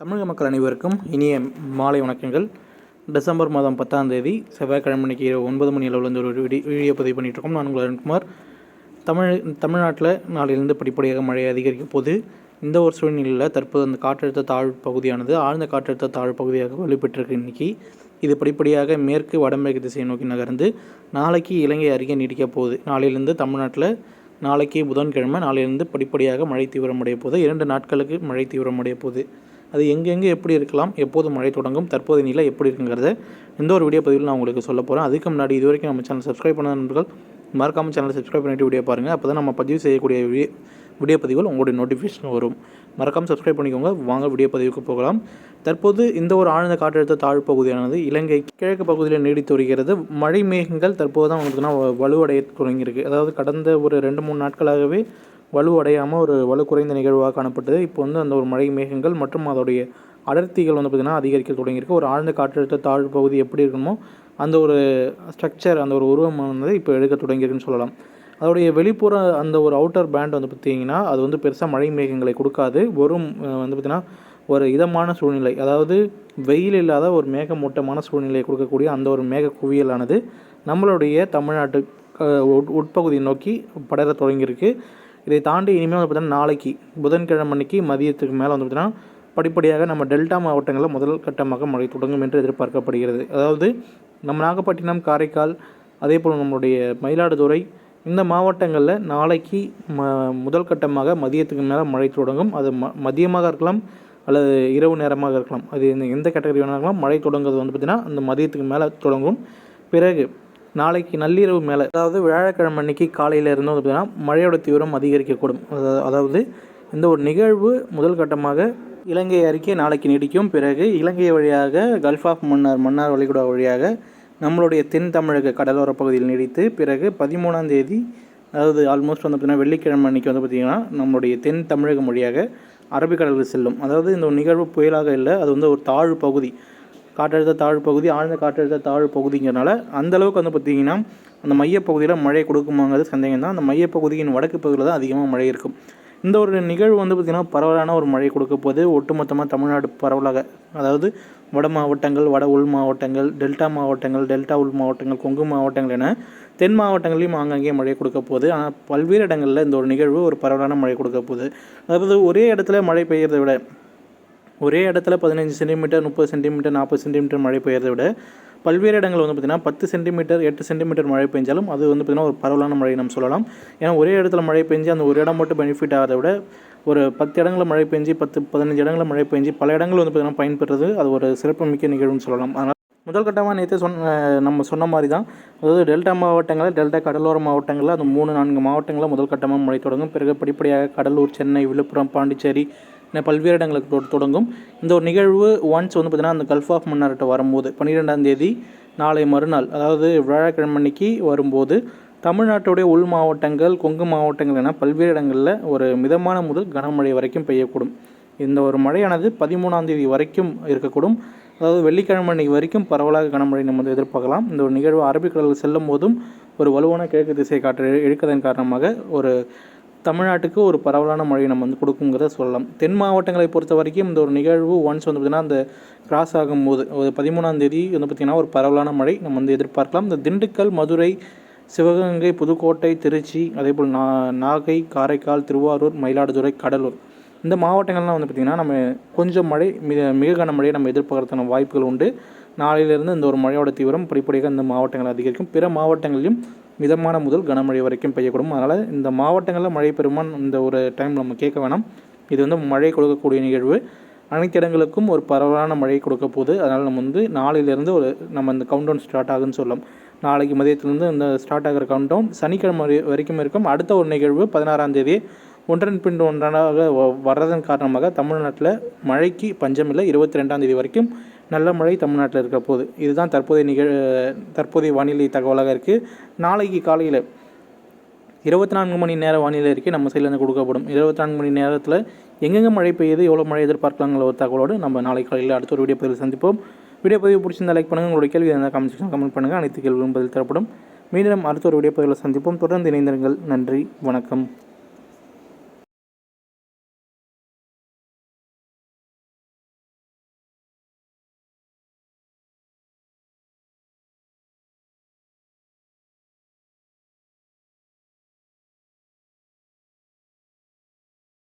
தமிழக மக்கள் அனைவருக்கும் இனிய மாலை வணக்கங்கள். டிசம்பர் மாதம் பத்தாம் தேதி செவ்வாய்க்கிழமை மணிக்கு இரவு ஒன்பது மணி அளவுலேருந்து ஒரு வீடியோ வீடியோ பதிவு பண்ணிட்டு இருக்கோம். நான் உங்கள் அருண்குமார். தமிழ் தமிழ்நாட்டில் நாளிலிருந்து படிப்படியாக மழை அதிகரிக்கும் போது இந்த ஒரு சூழ்நிலையில் தற்போது அந்த காற்றழுத்த தாழ் பகுதியானது ஆழ்ந்த காற்றழுத்த தாழ் பகுதியாக வலுப்பெற்றிருக்கு இன்னைக்கு. இது படிப்படியாக மேற்கு வடமேற்கு திசையை நோக்கி நகர்ந்து நாளைக்கு இலங்கை அருகே நீடிக்க போகுது நாளையிலிருந்து தமிழ்நாட்டில் நாளைக்கு புதன்கிழமை நாளையிலிருந்து படிப்படியாக மழை தீவிரமடைய போகுது இரண்டு நாட்களுக்கு மழை தீவிரமடைய போகுது அது எங்கெங்கே எப்படி இருக்கலாம் எப்போது மழை தொடங்கும் தற்போதைய நிலை எப்படி இருக்குங்கிறத எந்த ஒரு வீடியோ பதிவில் நான் உங்களுக்கு சொல்ல போகிறேன் அதுக்கு முன்னாடி இது வரைக்கும் நம்ம சேனல் சப்ஸ்கிரைப் பண்ண நண்பர்கள் மறக்காமல் சேனலை சப்ஸ்கிரைப் பண்ணிட்டு வீடியோ பாருங்கள் அப்போ தான் நம்ம பதிவு செய்யக்கூடிய வீடியோ வீடியோ பதிவுகள் உங்களுடைய நோட்டிஃபிகேஷன் வரும். மறக்காமல் சப்ஸ்கிரைப் பண்ணிக்கோங்க. வாங்க வீடியோ பதிவுக்கு போகலாம். தற்போது இந்த ஒரு ஆழ்ந்த காற்றழுத்த தாழ்வு பகுதியானது இலங்கை கிழக்கு பகுதியில் நீடித்து வருகிறது. மழை மேகங்கள் தற்போது தான் வந்துட்டுனா வலுவடைய தொடங்கியிருக்கு. அதாவது கடந்த ஒரு ரெண்டு மூணு நாட்களாகவே வலுவடையாமல் ஒரு வலு குறைந்த நிகழ்வாக காணப்பட்டது. இப்போ வந்து அந்த ஒரு மழை மேகங்கள் மற்றும் அதோடைய அடர்த்திகள் வந்து பார்த்திங்கன்னா அதிகரிக்க தொடங்கியிருக்கு. ஒரு ஆழ்ந்த காற்றழுத்த தாழ்வு பகுதி எப்படி இருக்குமோ அந்த ஒரு ஸ்ட்ரக்சர் அந்த ஒரு உருவம் வந்து இப்போ எடுக்க தொடங்கியிருக்குன்னு சொல்லலாம். அதோடைய வெளிப்புற அந்த ஒரு அவுட்டர் பேண்ட் வந்து பார்த்திங்கன்னா அது வந்து பெருசாக மழை மேகங்களை கொடுக்காது. வெறும் வந்து பார்த்திங்கன்னா ஒரு இதமான சூழ்நிலை. அதாவது வெயில் இல்லாத ஒரு மேகமூட்டமான சூழ்நிலையை கொடுக்கக்கூடிய அந்த ஒரு மேக குவியலானது நம்மளுடைய தமிழ்நாட்டு உட்- உட்பகுதியை நோக்கி படர தொடங்கியிருக்கு. இதை தாண்டி இனிமேல் வந்து பார்த்திங்கன்னா நாளைக்கு புதன்கிழமை அன்னைக்கு மதியத்துக்கு மேலே வந்து பார்த்திங்கன்னா படிப்படியாக நம்ம டெல்டா மாவட்டங்களில் முதல் கட்டமாக மழை தொடங்கும் என்று எதிர்பார்க்கப்படுகிறது. அதாவது நம்ம நாகப்பட்டினம் காரைக்கால் அதே போல் நம்மளுடைய மயிலாடுதுறை இந்த மாவட்டங்களில் நாளைக்கு ம முதல் கட்டமாக மதியத்துக்கு மேலே மழை தொடங்கும். அது ம மதியமாக இருக்கலாம் அல்லது இரவு நேரமாக இருக்கலாம். அது இந்த எந்த கேட்டகரி வேணாலும் இருக்கலாம். மழை தொடங்குறது வந்து பார்த்திங்கன்னா அந்த மதியத்துக்கு மேலே தொடங்கும். பிறகு நாளைக்கு நள்ளிரவு மேலே அதாவது வியாழக்கிழமை அன்னைக்கு காலையில் இருந்து வந்து பார்த்திங்கன்னா மழையோட தீவிரம் அதிகரிக்கக்கூடும். அதாவது இந்த ஒரு நிகழ்வு முதல் கட்டமாக இலங்கை அருகே நாளைக்கு நீடிக்கும். பிறகு இலங்கை வழியாக கல்ஃப் ஆஃப் மன்னார் மன்னார் வளைகுடா வழியாக நம்மளுடைய தென் தமிழக கடலோர பகுதியில் நீடித்து பிறகு பதிமூணாம் தேதி அதாவது ஆல்மோஸ்ட் வந்து பார்த்திங்கன்னா வெள்ளிக்கிழமை அன்னைக்கு வந்து பார்த்திங்கன்னா நம்மளுடைய தென் தமிழகம் வழியாக அரபிக்கடலுக்கு செல்லும். அதாவது இந்த நிகழ்வு புயலாக இல்லை அது வந்து ஒரு தாழ்வு பகுதி. காற்றழுத்த தாழ்வு பகுதி ஆழ்ந்த காற்றழுத்த தாழ்வு பகுதிங்கிறனால அந்த அளவுக்கு வந்து பார்த்திங்கன்னா அந்த மையப்பகுதியில் மழை கொடுக்குமாங்கிறது சந்தேகம் தான் அந்த மையப்பகுதியின் வடக்கு பகுதியில் தான் அதிகமாக மழை இருக்கும். இந்த ஒரு நிகழ்வு வந்து பார்த்திங்கன்னா பரவலான ஒரு மழை கொடுக்க போது ஒட்டுமொத்தமாக தமிழ்நாடு பரவலாக அதாவது வட மாவட்டங்கள் வட உள் மாவட்டங்கள் டெல்டா மாவட்டங்கள் டெல்டா உள் மாவட்டங்கள் கொங்கு மாவட்டங்கள் என தென் மாவட்டங்களையும் ஆங்காங்கே மழை கொடுக்க போகுது. ஆனால் பல்வேறு இடங்களில் இந்த ஒரு நிகழ்வு ஒரு பரவலான மழை கொடுக்க போகுது. அதாவது ஒரே இடத்துல மழை பெய்யறதை விட ஒரே இடத்துல பதினஞ்சு சென்டிமீட்டர் முப்பது சென்டிமீட்டர் நாற்பது சென்டிமீட்டர் மழை பெய்யறதை விட பல்வேறு இடங்கள் வந்து பார்த்திங்கன்னா பத்து சென்டிமீட்டர் எட்டு சென்டிமீட்டர் மழை பெஞ்சாலும் அது வந்து பார்த்திங்கன்னா ஒரு பரவலான மழை நம்ம சொல்லலாம். ஏன்னா ஒரே இடத்துல மழை பெஞ்சு அந்த ஒரு இடம் மட்டும் பெனிஃபிட் ஆகிறத விட ஒரு பத்து இடங்களில் மழை பெஞ்சு பத்து பதினஞ்சு இடங்களில் மழை பெஞ்சு பல இடங்கள் வந்து பார்த்திங்கன்னா பயன்பெறுறது அது ஒரு சிறப்புமிக்க நிகழ்வுன்னு சொல்லலாம். அதனால் முதல் கட்டமாக நேற்று சொன்ன நம்ம சொன்ன மாதிரி தான். அதாவது டெல்டா மாவட்டங்களில் டெல்டா கடலோர மாவட்டங்களில் அந்த மூணு நான்கு மாவட்டங்களில் முதல் கட்டமாக மழை தொடங்கும். பிறகு படிப்படியாக கடலூர் சென்னை விழுப்புரம் பாண்டிச்சேரி பல்வேறு இடங்களுக்கு தொ- தொடங்கும். இந்த ஒரு நிகழ்வு ஒன்ஸ் வந்து பார்த்திங்கன்னா அந்த கல்ஃப் ஆஃப் மன்னார்கிட்ட வரும்போது பன்னிரெண்டாம் தேதி நாளை மறுநாள் அதாவது வியாழக்கிழமை அன்னைக்கு வரும்போது தமிழ்நாட்டுடைய உள் மாவட்டங்கள் கொங்கு மாவட்டங்கள் என பல்வேறு இடங்களில் ஒரு மிதமான முதல் கனமழை வரைக்கும் பெய்யக்கூடும். இந்த ஒரு மழையானது பதிமூணாம் தேதி வரைக்கும் இருக்கக்கூடும். அதாவது வெள்ளிக்கிழமை அன்னைக்கு வரைக்கும் பரவலாக கனமழை நம்ம வந்து எதிர்பார்க்கலாம். இந்த ஒரு நிகழ்வு அரபிக்கடலில் செல்லும் போதும் ஒரு வலுவான கிழக்கு திசை காற்று இழுக்கதன் காரணமாக ஒரு தமிழ்நாட்டுக்கு ஒரு பரவலான மழையை நம்ம வந்து கொடுக்குங்கிறத சொல்லலாம். தென் மாவட்டங்களை பொறுத்த வரைக்கும் இந்த ஒரு நிகழ்வு ஒன்ஸ் வந்து பார்த்திங்கன்னா அந்த கிராஸ் ஆகும்போது ஒரு பதிமூணாம் தேதி வந்து பார்த்திங்கன்னா ஒரு பரவலான மழை நம்ம வந்து எதிர்பார்க்கலாம். இந்த திண்டுக்கல் மதுரை சிவகங்கை புதுக்கோட்டை திருச்சி அதேபோல் நா நாகை காரைக்கால் திருவாரூர் மயிலாடுதுறை கடலூர் இந்த மாவட்டங்கள்லாம் வந்து பார்த்திங்கன்னா நம்ம கொஞ்சம் மழை மிக மிக கனமழையை நம்ம எதிர்பார்க்கறதுக்கான வாய்ப்புகள் உண்டு. நாளையிலிருந்து இந்த ஒரு மழையோட தீவிரம் படிப்படியாக இந்த மாவட்டங்கள் அதிகரிக்கும். பிற மாவட்டங்களிலும் மிதமான முதல் கனமழை வரைக்கும் பெய்யக்கூடும். அதனால் இந்த மாவட்டங்களில் மழை பெருமான் இந்த ஒரு டைம் நம்ம கேட்க வேணாம். இது வந்து மழை கொடுக்கக்கூடிய நிகழ்வு. அனைத்து இடங்களுக்கும் ஒரு பரவலான மழை கொடுக்க போகுது. அதனால் நம்ம வந்து நாளையிலேருந்து ஒரு நம்ம இந்த கவுண்டவுன் ஸ்டார்ட் ஆகுதுன்னு சொல்லலாம். நாளைக்கு மதியத்துலேருந்து இந்த ஸ்டார்ட் ஆகிற கவுண்டவுன் சனிக்கிழமை வரைக்கும் இருக்கும். அடுத்த ஒரு நிகழ்வு பதினாறாம் தேதி ஒன்றன் பின் ஒன்றாக வ- வர்றதன் காரணமாக தமிழ்நாட்டில் மழைக்கு பஞ்சமில்லை. இருபத்தி ரெண்டாம் தேதி வரைக்கும் நல்ல மழை தமிழ்நாட்டில் இருக்க போது. இதுதான் தற்போதைய நிகழ் தற்போதைய வானிலை தகவலாக இருக்குது நாளைக்கு காலையில் இருபத்தி நான்கு மணி நேர வானிலை இருக்கே நம்ம சைட்லேருந்து கொடுக்கப்படும். இருபத்தி நான்கு மணி நேரத்தில் எங்கெங்கே மழை பெய்யுது எவ்வளோ மழை எதிர்பார்க்கலாங்கிற ஒரு தகவலோடு நம்ம நாளை காலையில் அடுத்த ஒரு வீடியோ பதிவில் சந்திப்போம். வீடியோ பதிவு பிடிச்சிருந்தா லைக் பண்ணுங்கள் உங்களுடைய கேள்வி இருந்தால் கமெண்ட் செக்ஷன் கமெண்ட் பண்ணுங்கள் அனைத்து கேள்விகளும் பதில் தரப்படும். மீண்டும் அடுத்த ஒரு வீடியோ பதிவில் சந்திப்போம். தொடர்ந்து இணைந்திருங்கள். நன்றி. வணக்கம்.